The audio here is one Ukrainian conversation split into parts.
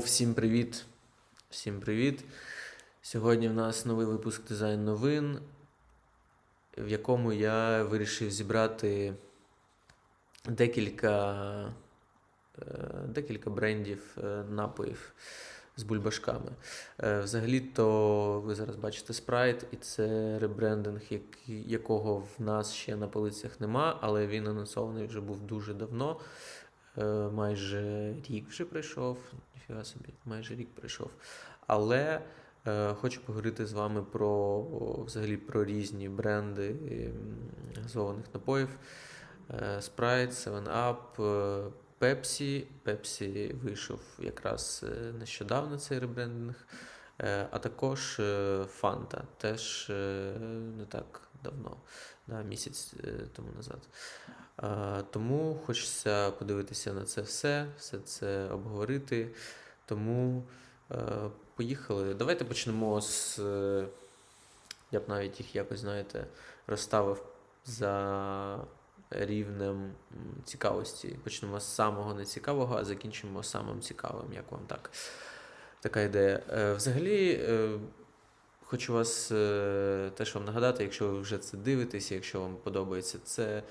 всім привіт! Всім привіт! Сьогодні в нас новий випуск дизайн новин, в якому я вирішив зібрати декілька, е, декілька брендів е, напоїв з бульбашками. Е, Взагалі-то ви зараз бачите спрайт, і це ребрендинг, якого в нас ще на полицях нема, але він анонсований вже був дуже давно. Е, майже рік вже пройшов. Ніфіга собі, майже рік пройшов. Але е, хочу поговорити з вами про взагалі про різні бренди газованих напоїв. Е, Sprite, 7up, е, Pepsi. Pepsi вийшов якраз нещодавно цей ребрендинг. А також Fanta, теж не так давно, да, місяць е, тому назад. Тому хочеться подивитися на це все, все це обговорити. Тому е, поїхали. Давайте почнемо з. е, Я б навіть їх якось, знаєте, розставив за рівнем цікавості. Почнемо з самого нецікавого, а закінчимо самим цікавим, як вам так. Така ідея. Взагалі, хочу вас е, теж вам нагадати, якщо ви вже це дивитесь, якщо вам подобається це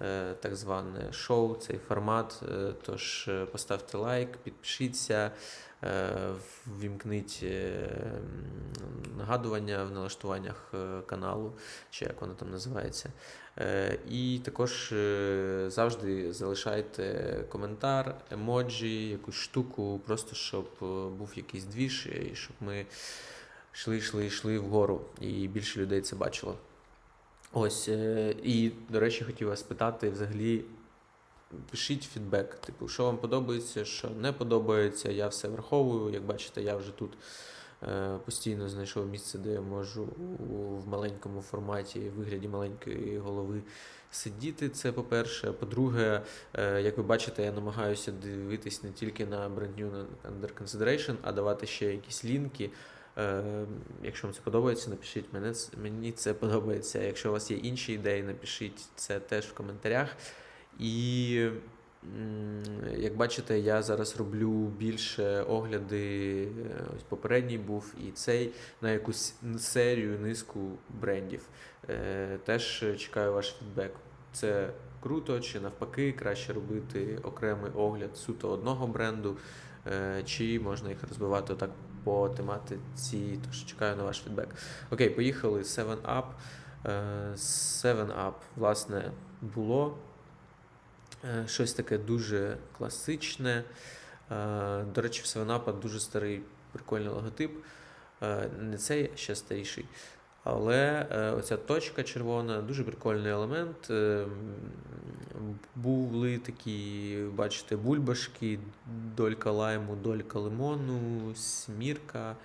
е, так зване шоу, цей формат. е, Тож поставте лайк, підпишіться, ввімкніть нагадування в налаштуваннях каналу, чи як воно там називається. І також завжди залишайте коментар, емоджі, якусь штуку, просто щоб був якийсь двіж, і щоб ми йшли, йшли, йшли вгору, і більше людей це бачило. Ось, е, і, до речі, хотів вас питати взагалі. Пишіть фідбек, типу, що вам подобається, що не подобається. Я все враховую. Як бачите, я вже тут е, постійно знайшов місце, де я можу в маленькому форматі, в вигляді маленької голови сидіти. Це по-перше. По-друге, е, як ви бачите, я намагаюся дивитись не тільки на Brand New Under Consideration, а давати ще якісь лінки. Е, Якщо вам це подобається, напишіть мене. Мені це подобається. Якщо у вас є інші ідеї, напишіть це теж в коментарях. І як бачите, я зараз роблю більше огляди. е, Ось попередній був і цей на якусь серію, низку брендів. Е, Теж чекаю ваш фідбек. Це круто, чи навпаки, краще робити окремий огляд суто одного бренду, е, чи можна їх розбивати отак по тематиці. Тож чекаю на ваш фідбек. Окей, поїхали. 7 Up. Е, 7 Up, власне, було е, щось таке дуже класичне. Е, До речі, в 7 Up дуже старий прикольний логотип. Не цей, а ще старіший. Але е, оця точка червона дуже прикольний елемент. Е, Були такі, бачите, бульбашки, долька лайму, долька лимону, смірка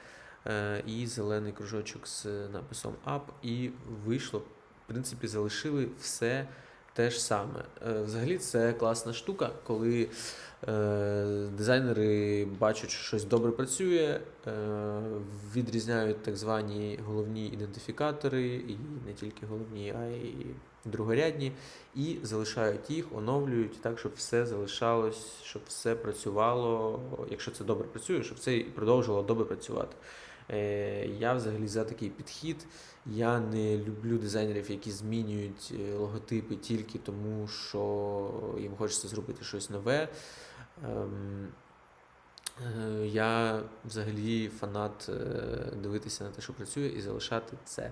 е, і зелений кружочок з написом Up. І вийшло, в принципі, залишили все те ж саме. Е, Взагалі, це класна штука, коли е, дизайнери бачать, що щось добре працює, е, відрізняють так звані головні ідентифікатори, і не тільки головні, а й другорядні, і залишають їх, оновлюють так, щоб все залишалось, щоб все працювало. Якщо це добре працює, щоб це і продовжувало добре працювати. Е, Я взагалі за такий підхід. Я не люблю дизайнерів, які змінюють е, логотипи тільки тому, що їм хочеться зробити щось нове. Ем, е, Я взагалі фанат дивитися на те, що працює, і залишати це.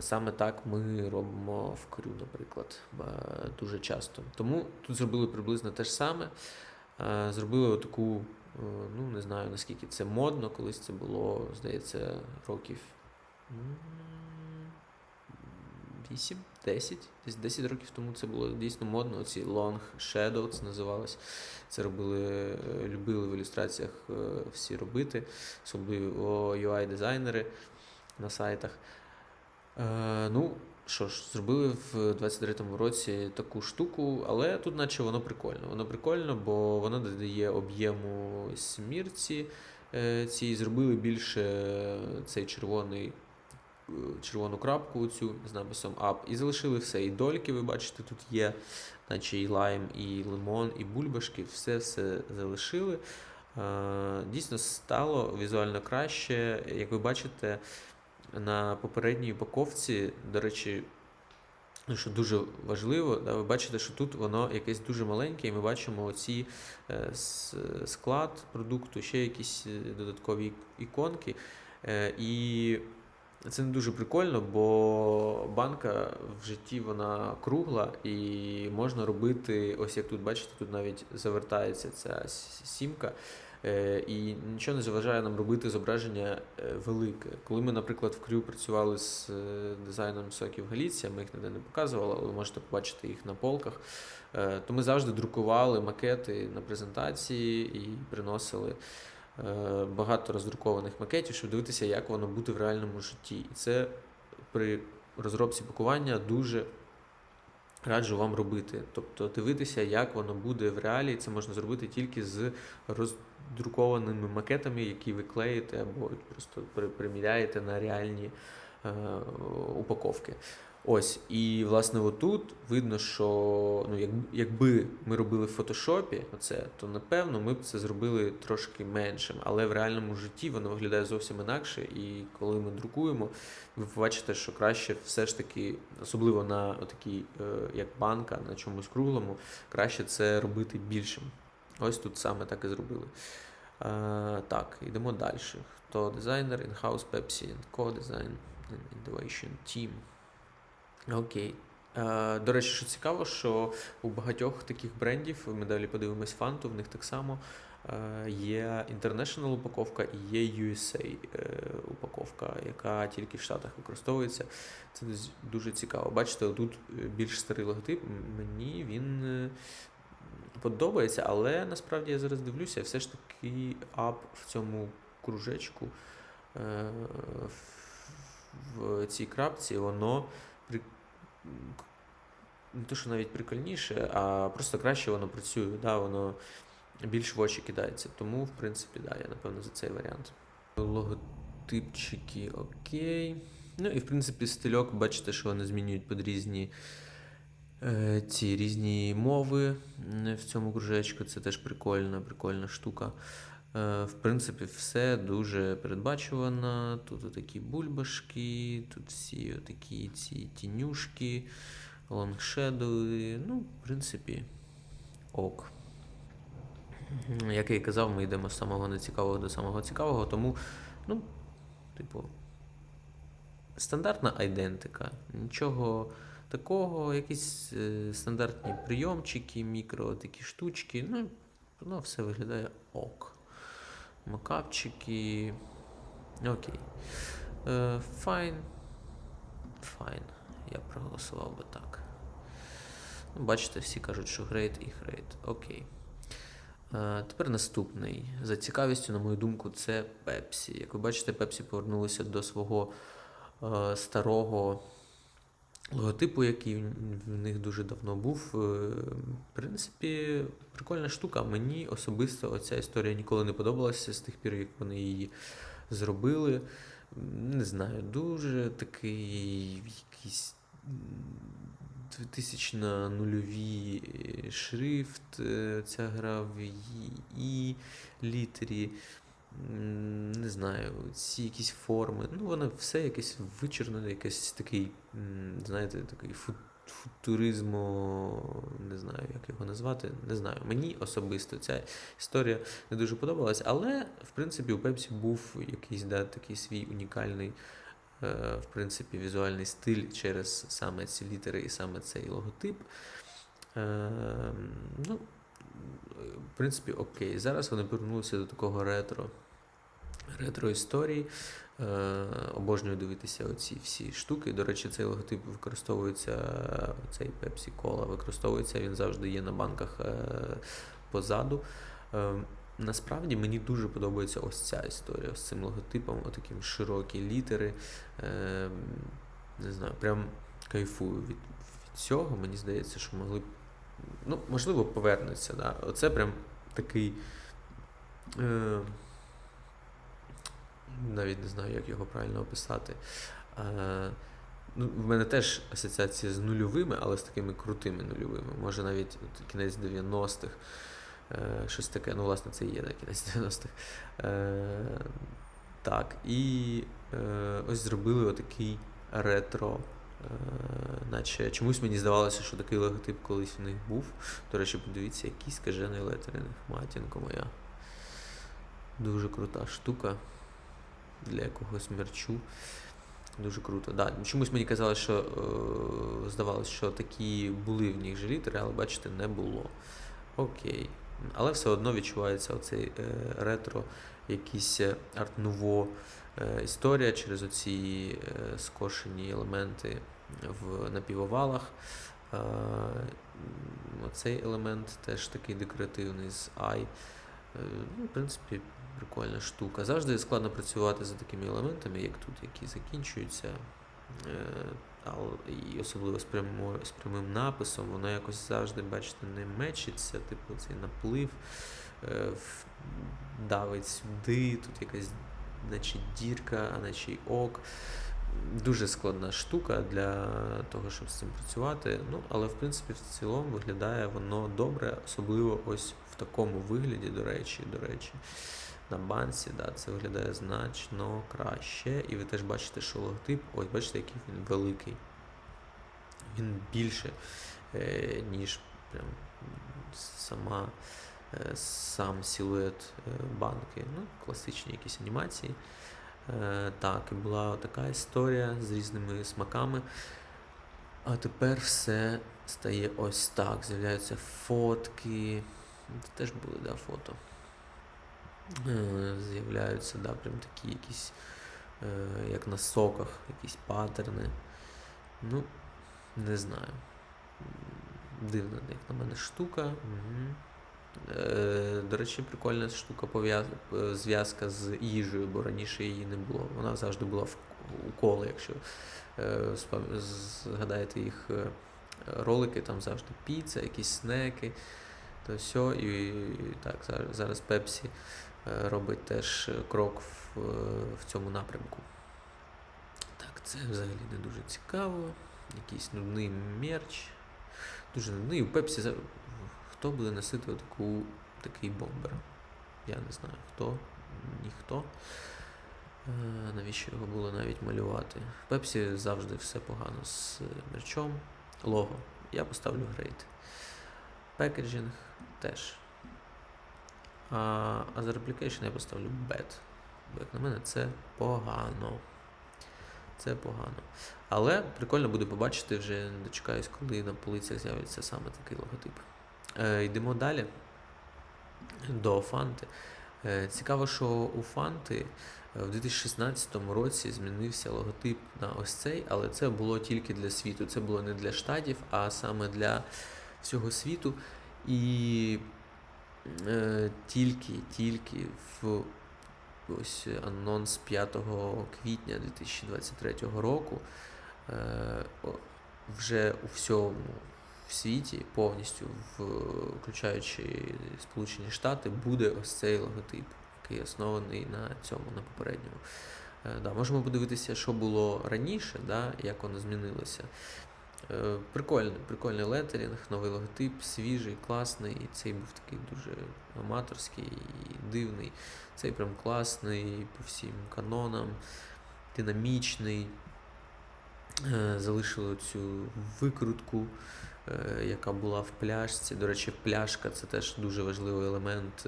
Саме так ми робимо в крю, наприклад, дуже часто. Тому тут зробили приблизно те ж саме. Е, Зробили таку, е, ну не знаю наскільки це модно, колись це було, здається, років 8, 10, десь 10 років тому це було дійсно модно. Оці Long Shadow це називалось. Це робили, е, любили в ілюстраціях всі робити, особливо UI-дизайнери на сайтах. Ну, що ж, зробили в 23-му році таку штуку, але тут, наче воно прикольно. Воно прикольно, бо воно додає об'єму смірці. е, Цій зробили більше цей червоний, е, червону крапку цю з написом Up. І залишили все. І дольки, ви бачите, тут є, наче і лайм, і лимон, і бульбашки, все все залишили. Е, Дійсно стало візуально краще. Як ви бачите, на попередній упаковці, до речі, ну, що дуже важливо, да, ви бачите, що тут воно якесь дуже маленьке, і ми бачимо оці е, склад продукту, ще якісь е, додаткові іконки. Е, І це не дуже прикольно, бо банка в житті вона кругла і можна робити, ось як тут бачите, тут навіть завертається ця сімка. Е, І нічого не заважає нам робити зображення е, велике. Коли ми, наприклад, в крю працювали з е, дизайном соків Галіція, ми їх ніде не показували, але ви можете побачити їх на полках. То ми завжди друкували макети на презентації і приносили багато роздрукованих макетів, щоб дивитися, як воно буде в реальному житті. І це при розробці пакування дуже раджу вам робити. Тобто дивитися, як воно буде в реалі. Це можна зробити тільки з роздрукованими макетами, які ви клеїте або просто при- приміряєте на реальні е, упаковки. Ось, і власне отут видно, що ну, як, якби ми робили в фотошопі оце, то напевно ми б це зробили трошки меншим. Але в реальному житті воно виглядає зовсім інакше. І коли ми друкуємо, ви побачите, що краще все ж таки, особливо на такій, як банка, на чомусь круглому, краще це робити більшим. Ось тут саме так і зробили. Е, так, йдемо далі. Хто дизайнер, in-house Pepsi, Co-Design, Innovation Team. Окей. Е, До речі, що цікаво, що у багатьох таких брендів, ми далі подивимось фанту, в них так само е, є International упаковка і є USA е, упаковка, яка тільки в Штатах використовується. Це дуже цікаво. Бачите, тут е, більш старий логотип. Мені він е, подобається, але насправді я зараз дивлюся, все ж таки ап в цьому кружечку е, в- цій крапці, воно при... не те, що навіть прикольніше, а просто краще воно працює, да, воно більш в очі кидається. Тому, в принципі, да, я напевно за цей варіант. Логотипчики, окей. Ну і в принципі стильок, бачите, що вони змінюють під різні ці різні мови в цьому кружечку. Це теж прикольна, прикольна штука. Е, В принципі, все дуже передбачувано. Тут такі бульбашки, тут всі такі ці тінюшки, лонгшедови. Ну, в принципі, ок. Як я і казав, ми йдемо з самого нецікавого до самого цікавого, тому, ну, типу, стандартна айдентика. Нічого такого, якісь е, стандартні прийомчики, мікро, такі штучки. Ну, воно все виглядає ок. Макапчики. Окей. Е, Файн. Файн. Я проголосував би так. Ну, бачите, всі кажуть, що грейт і грейт. Окей. Е, Тепер наступний. За цікавістю, на мою думку, це Пепсі. Як ви бачите, Пепсі повернулися до свого е, старого логотипу, який в них дуже давно був. Е, В принципі, прикольна штука. Мені особисто оця історія ніколи не подобалася з тих пір, як вони її зробили. Не знаю, дуже такий якийсь 2000 на нульові шрифт, е, ця гра в і літері. Не знаю, ці якісь форми. Ну, воно все якесь вичорнене, якийсь такий, знаєте, такий фу- футуризмо, не знаю, як його назвати. Не знаю. Мені особисто ця історія не дуже подобалась, але в принципі у Пепсі був якийсь да, такий свій унікальний. е, В принципі, візуальний стиль через саме ці літери і саме цей логотип. Е, Ну, в принципі, окей. Зараз вони повернулися до такого ретро. Ретро історії. Е, обожнюю дивитися оці всі штуки. До речі, цей логотип використовується, цей Pepsi Cola використовується, він завжди є на банках е, позаду. Е, насправді мені дуже подобається ось ця історія з цим логотипом, отаким широкі літери. Не знаю, прям кайфую від, від цього. Мені здається, що могли б. Ну, можливо, повернуться. Да? Оце прям такий. Навіть не знаю, як його правильно описати. Е, ну, в мене теж асоціація з нульовими, але з такими крутими нульовими. Може навіть от кінець 90-х. Е, щось таке, ну, власне, це і є да, кінець 90-х. Е, так, і е, ось зробили отакий ретро. Е, наче чомусь мені здавалося, що такий логотип колись у них був. До речі, подивіться, який скажений летеринг. Матінко моя. Дуже крута штука для якогось мерчу. Дуже круто. Да. Чомусь мені казали, що е, здавалося, що такі були в них же але бачите, не було. Окей. Але все одно відчувається оцей е, ретро, якийсь арт-нуво е, історія через оці е, скошені елементи в напівовалах. Е, оцей елемент теж такий декоративний з Ай. Е, ну, в принципі, прикольна штука. Завжди складно працювати за такими елементами, як тут, які закінчуються. Е, І особливо з, прямо, з прямим написом, воно якось завжди, бачите, не мечиться, типу цей наплив е, давить сюди, тут якась наче дірка, а наче й ок. Дуже складна штука для того, щоб з цим працювати. Ну, але в принципі в цілому виглядає воно добре, особливо ось в такому вигляді, до речі, до речі. На банці, да, це виглядає значно краще. І ви теж бачите, що логотип, ось бачите, який він великий. Він більше, е, ніж прям сама, е, сам силует е, банки. Ну, класичні якісь анімації. Е, так, і була така історія з різними смаками. А тепер все стає ось так. З'являються фотки. Це теж були, да, фото. Е, З'являються, да, прям такі якісь, е, як на соках, якісь паттерни. Ну, не знаю. Дивна, як на мене, штука. Угу. До речі, прикольна штука зв'язка з їжею, бо раніше її не було. Вона завжди була в у якщо згадаєте їх ролики, там завжди піца, якісь снеки. То все, і, так, зараз, е, робить теж крок в, е, в цьому напрямку. Так, це взагалі не дуже цікаво. Якийсь нудний мерч. Дуже нудний. У Пепсі хто буде носити таку, такий бомбер? Я не знаю хто, ніхто. Е, Навіщо його було навіть малювати? В Пепсі завжди все погано з е, мерчом. Лого. Я поставлю грейд. Пекеджинг теж. А, за реплікейшн я поставлю bad. Бо як на мене, це погано. Це погано. Але прикольно буде побачити, вже не дочекаюсь, коли на полицях з'явиться саме такий логотип. Е, йдемо далі до Фанти. Е, цікаво, що у Фанти е, в 2016 році змінився логотип на ось цей, але це було тільки для світу. Це було не для штатів, а саме для всього світу. І е, тільки, тільки в ось анонс 5 квітня 2023 року е, вже у всьому в світі повністю, включаючи Сполучені Штати, буде ось цей логотип, який оснований на цьому, на попередньому. Е, да, можемо подивитися, що було раніше, да, як воно змінилося. Е, Прикольний, прикольний летерінг, новий логотип, свіжий, класний. І цей був такий дуже аматорський і дивний. Цей прям класний по всім канонам, динамічний. Е, Залишили цю викрутку, е, яка була в пляшці. До речі, пляшка це теж дуже важливий елемент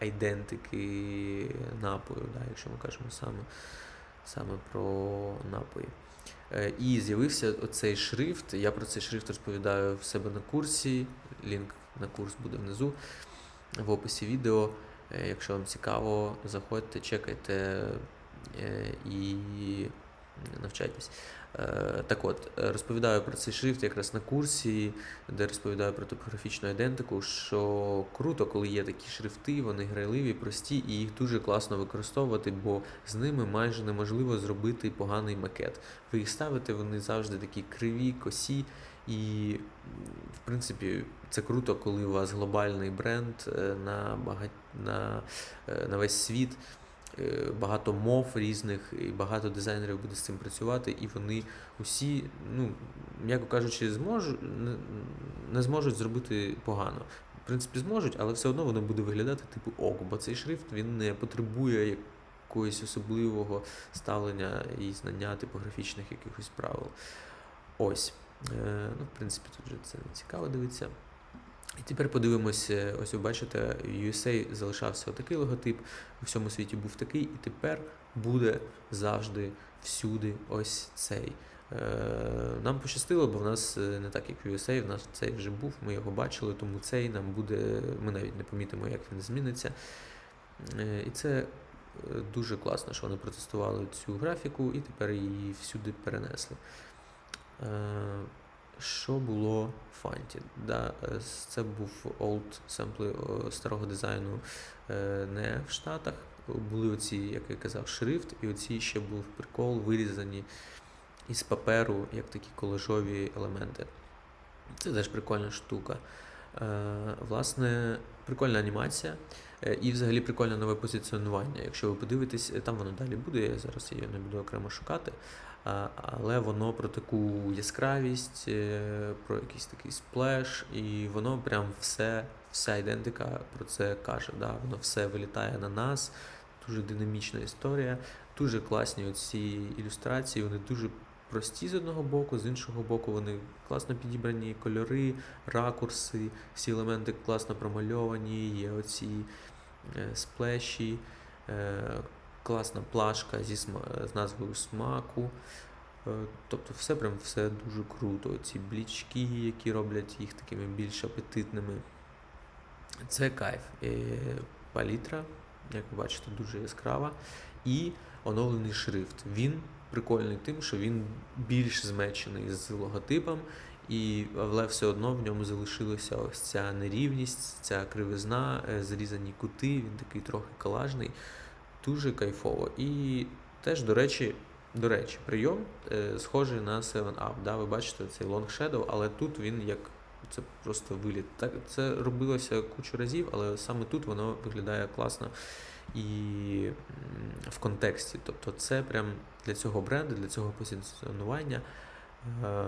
айдентики напою, да, якщо ми кажемо саме, саме про напої. Е, І з'явився оцей шрифт. Я про цей шрифт розповідаю в себе на курсі. Лінк на курс буде внизу в описі відео. Е, Якщо вам цікаво, заходьте, чекайте е, і навчайтесь. Е, Так от, е, розповідаю про цей шрифт якраз на курсі, де розповідаю про топографічну ідентику, що круто, коли є такі шрифти, вони грайливі, прості, і їх дуже класно використовувати, бо з ними майже неможливо зробити поганий макет. Ви їх ставите, вони завжди такі криві, косі, і в принципі це круто, коли у вас глобальний бренд е, на, бага... на, на весь світ. Е, Багато мов різних, і багато дизайнерів буде з цим працювати, і вони усі, ну, м'яко кажучи, зможуть, не, зможуть зробити погано. В принципі, зможуть, але все одно воно буде виглядати типу ок, бо цей шрифт він не потребує якогось особливого ставлення і знання типографічних якихось правил. Ось. Е, ну, в принципі, тут вже це не цікаво дивитися. І тепер подивимося, ось ви бачите, USA залишався отакий логотип, у всьому світі був такий, і тепер буде завжди всюди ось цей. Е, Нам пощастило, бо в нас е, не так, як в USA, в нас цей вже був, ми його бачили, тому цей нам буде, ми навіть не помітимо, як він зміниться. Е, І це дуже класно, що вони протестували цю графіку і тепер її всюди перенесли. Що було в фанті? Да, е, це був old семпли е, старого дизайну е, не в Штатах. Були оці, як я казав, шрифт, і оці ще був прикол, вирізані із паперу, як такі колежові елементи. Це теж прикольна штука. Власне, прикольна анімація і взагалі прикольне нове позиціонування. Якщо ви подивитесь, там воно далі буде, я зараз її не буду окремо шукати. Але воно про таку яскравість, е, про якийсь такий сплеш, і воно прям все, вся ідентика про це каже. Да? Воно все вилітає на нас, дуже динамічна історія, дуже класні оці ілюстрації, вони дуже прості з одного боку, з іншого боку, вони класно підібрані кольори, ракурси, всі елементи класно промальовані, є оці е, сплеші, е, класна плашка зі сма- з назвою смаку. Е, Тобто все прям все дуже круто. Ці блічки, які роблять їх такими більш апетитними. Це кайф. Е, Палітра, як ви бачите, дуже яскрава. І оновлений шрифт. Він прикольний тим, що він більш змечений з логотипом, і, але все одно в ньому залишилася ось ця нерівність, ця кривизна, е, зрізані кути, він такий трохи колажний, дуже кайфово. І теж, до речі, до речі, прийом е, схожий на 7 Up. Да? Ви бачите цей Long Shadow, але тут він як це просто виліт. Так, це робилося кучу разів, але саме тут воно виглядає класно і в контексті. Тобто, це прям для цього бренду, для цього позиціонування е,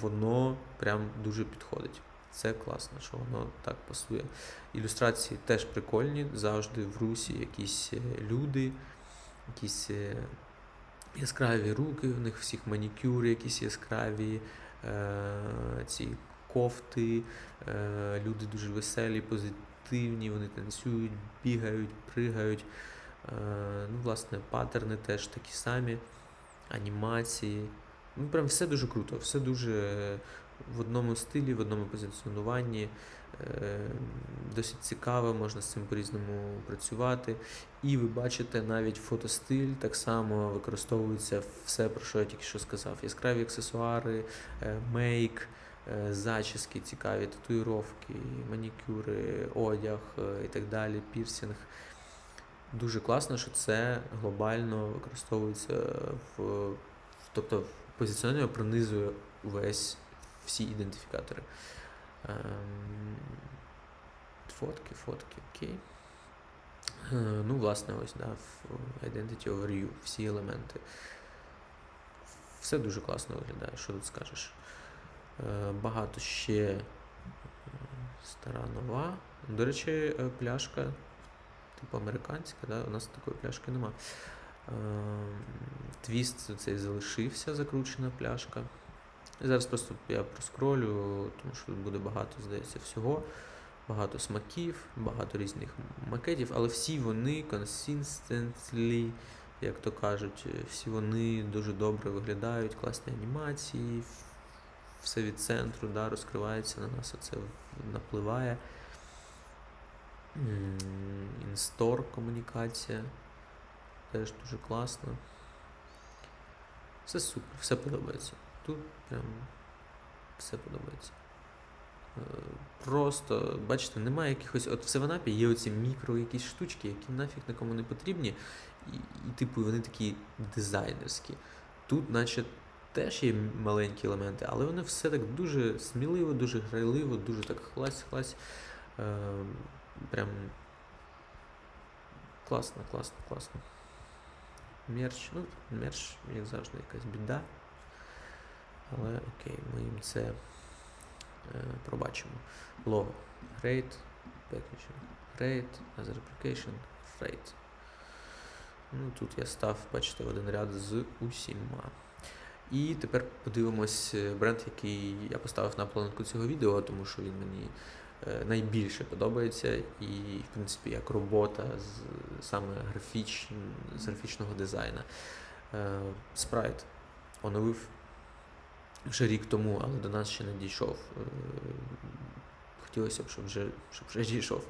воно прям дуже підходить. Це класно, що воно так пасує. Ілюстрації теж прикольні, завжди в русі якісь е, люди, якісь е, яскраві руки, в них всіх манікюри, якісь яскраві е, ці кофти, люди дуже веселі, позитивні, вони танцюють, бігають, пригають. Ну, власне, паттерни теж такі самі, анімації. Ну, прям все дуже круто, все дуже в одному стилі, в одному позиціонуванні. Е, Досить цікаво, можна з цим по-різному працювати. І ви бачите, навіть фотостиль так само використовується все, про що я тільки що сказав. Яскраві аксесуари, е, мейк, е, зачіски цікаві, татуїровки, манікюри, одяг і так далі, пірсінг. Дуже класно, що це глобально використовується в, тобто позиціонування пронизує увесь всі ідентифікатори. Ем, Фотки, фотки, окей. Е, Ну, власне, ось, да, Identity Overview, всі елементи. Все дуже класно виглядає, що тут скажеш. Е, Багато ще е, стара нова. До речі, пляшка, типу американська, да? у нас такої пляшки нема. Ем, Твіст цей залишився, закручена пляшка. Зараз просто я проскролю, тому що тут буде багато, здається, всього. Багато смаків, багато різних макетів, але всі вони consistently, як то кажуть, всі вони дуже добре виглядають, класні анімації, все від центру да, розкривається на нас, оце напливає. Інстор комунікація. Теж дуже класно. Все супер, все подобається. Тут прям все подобається. Е, Просто, бачите, немає якихось. От в Севенапі є оці мікро якісь штучки, які нафіг нікому не потрібні, і, і типу вони такі дизайнерські. Тут, наче, теж є маленькі елементи, але вони все так дуже сміливо, дуже грайливо, дуже так хлась-хлась. Е, прям класно, класно, класно. Мерч, ну, мерч, як завжди, якась біда. Але окей, ми їм це е, пробачимо. Лого. Great. packaging rate, as replication rate. Ну, Тут я став, бачите, в один ряд з усіма. І тепер подивимось е, бренд, який я поставив на планку цього відео, тому що він мені е, найбільше подобається. І, в принципі, як робота з саме графіч, з графічного дизайну. Е, Sprite оновив вже рік тому, але до нас ще не дійшов. Е, Хотілося б, щоб вже, щоб вже дійшов.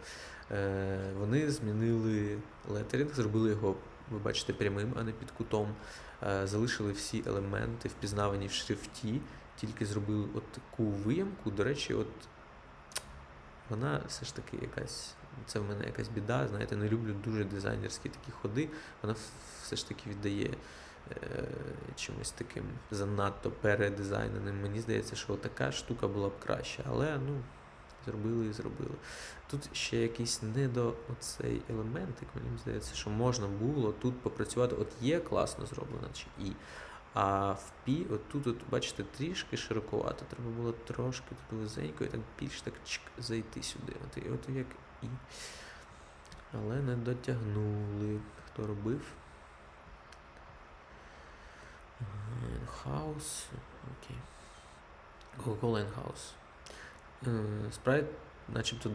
Е, Вони змінили летерінг, зробили його, ви бачите, прямим, а не під кутом. Е, Залишили всі елементи впізнавані в шрифті, тільки зробили от таку виямку. До речі, от вона все ж таки якась. Це в мене якась біда. Знаєте, не люблю дуже дизайнерські такі ходи. Вона все ж таки віддає чимось таким занадто передизайненим. Мені здається, що така штука була б краща, але ну. Зробили і зробили. Тут ще якийсь недо оцей елементик, мені здається, що можна було тут попрацювати. От є класно зроблено, чи і. А в пі, от тут, от, бачите, трішки широковато. Треба було трошки тут вузенько і так більш так чик, зайти сюди. От, і от як і. Але не дотягнули. Хто робив? House. Окей. Coca-Cola House. Спрайт, начебто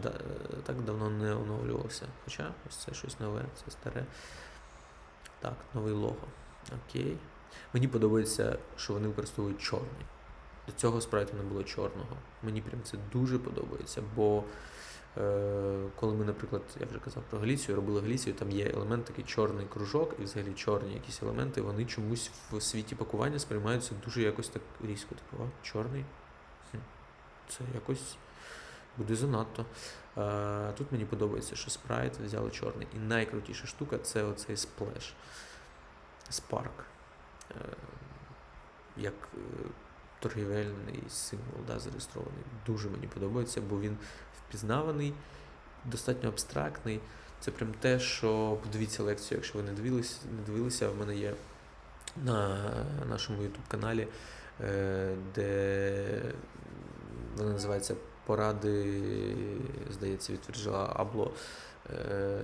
так давно не оновлювався. Хоча ось це щось нове, це старе. Так, новий лого. Окей. Мені подобається, що вони використовують чорний. До цього спрайту не було чорного. Мені прям це дуже подобається, бо е, коли ми, наприклад, я вже казав про Галіцію, робили Галіцію, там є елемент такий чорний кружок, і взагалі чорні якісь елементи, вони чомусь в світі пакування сприймаються дуже якось так різко. Типу, а, чорний. Це якось буде занадто. Е, Тут мені подобається, що спрайт взяли чорний. І найкрутіша штука це оцей сплеш. Spark. Е, Як е, торгівельний символ да, зареєстрований. Дуже мені подобається, бо він впізнаваний, достатньо абстрактний. Це прям те, що подивіться лекцію, якщо ви не дивилися, не дивилися, в мене є на нашому YouTube каналі, е, де вона називається Поради, здається, від Вірджила Абло. Е,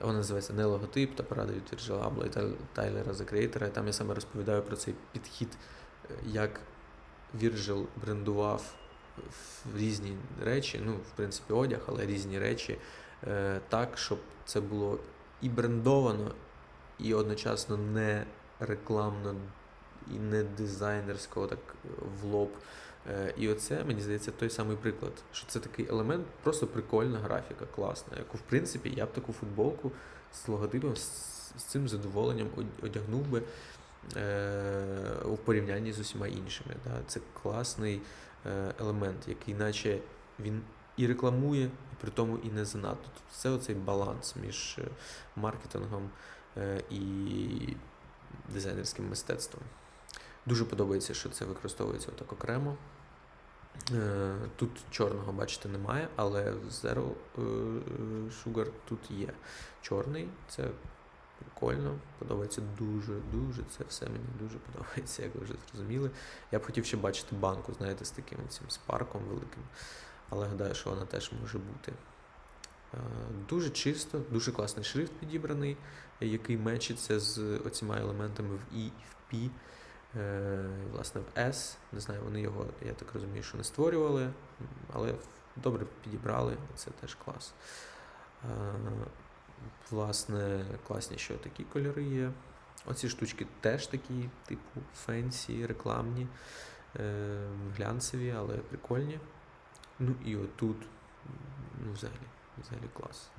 Вона називається не логотип та поради від Абло і Тайлера за креатора. І там я саме розповідаю про цей підхід, е, як Вірджил брендував різні речі, ну, в принципі, одяг, але різні речі, е, так, щоб це було і брендовано, і одночасно не рекламно, і не дизайнерського так в лоб. Е, І оце, мені здається, той самий приклад, що це такий елемент, просто прикольна графіка, класна, яку, в принципі, я б таку футболку з логотипом, з, з цим задоволенням одягнув би е, у порівнянні з усіма іншими. Да? Це класний елемент, який наче він і рекламує, і при тому і не занадто. Тут все оцей баланс між е, маркетингом е, і дизайнерським мистецтвом. Дуже подобається, що це використовується отак окремо. Е, Тут чорного, бачите, немає, але Zero е, Sugar тут є чорний. Це прикольно, подобається дуже, дуже. Це все мені дуже подобається, як ви вже зрозуміли. Я б хотів ще бачити банку, знаєте, з таким цим спарком великим, але гадаю, що вона теж може бути. Е, Дуже чисто, дуже класний шрифт підібраний, який мечиться з оціма елементами в І в P. Е, власне, в S. Не знаю, вони його, я так розумію, що не створювали, але добре підібрали, це теж клас. Власне, класні, що такі кольори є. Оці штучки теж такі, типу фенсі, рекламні, е, глянцеві, але прикольні. Ну і отут, ну, взагалі, взагалі клас.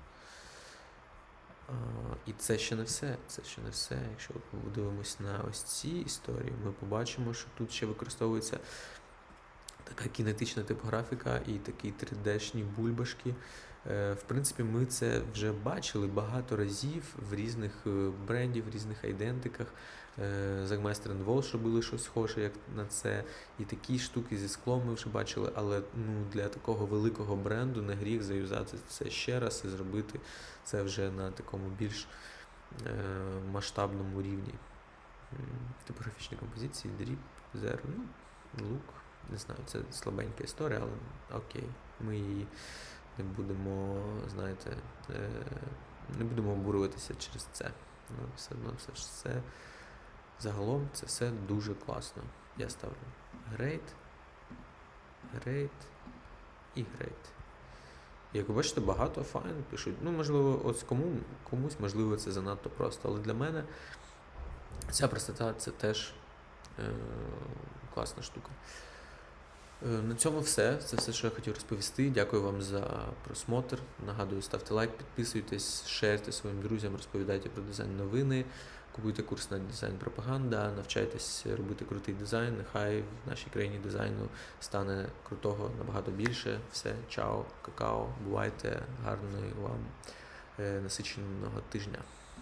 І це ще не все. Це ще не все. Якщо ми подивимось на ось ці історії, ми побачимо, що тут ще використовується така кінетична типографіка і такі 3D-шні бульбашки. Е, В принципі, ми це вже бачили багато разів в різних е, брендів, в різних айдентиках. Загмайстер Walsh робили щось схоже, як на це. І такі штуки зі склом ми вже бачили, але ну, для такого великого бренду не гріх заюзати це ще раз і зробити це вже на такому більш е, масштабному рівні. Типографічні композиції, дріб, зер, ну, лук. Не знаю, це слабенька історія, але окей, ми її не будемо, знаєте, е, не будемо обурюватися через це. Ну, все одно все ж це загалом це все дуже класно. Я ставлю great, great і great. Як ви бачите, багато файн пишуть. Ну, можливо, ось кому, комусь, можливо, це занадто просто. Але для мене ця простота це теж е, класна штука. Е, На цьому все. Це все, що я хотів розповісти. Дякую вам за просмотр. Нагадую, ставте лайк, підписуйтесь, шерте своїм друзям, розповідайте про дизайн новини, купуйте курс на дизайн пропаганда, навчайтесь робити крутий дизайн. Нехай в нашій країні дизайну стане крутого набагато більше. Все, чао, какао, бувайте, гарної вам е, насиченого тижня.